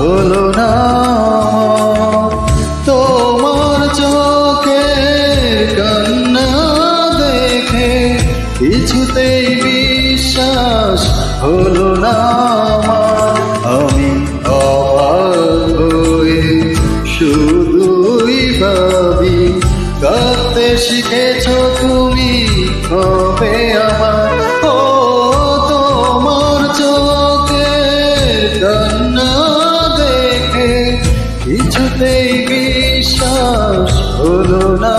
হলো না। তোমার চোখের কান্না দেখে কিছুতেই বিশ্বাস হলো না আমি অবাক হয়ে শুধুই ভাবি, কাঁদতে শিখেছ তুমি কিছুতেই বিশ্বাস হলো না।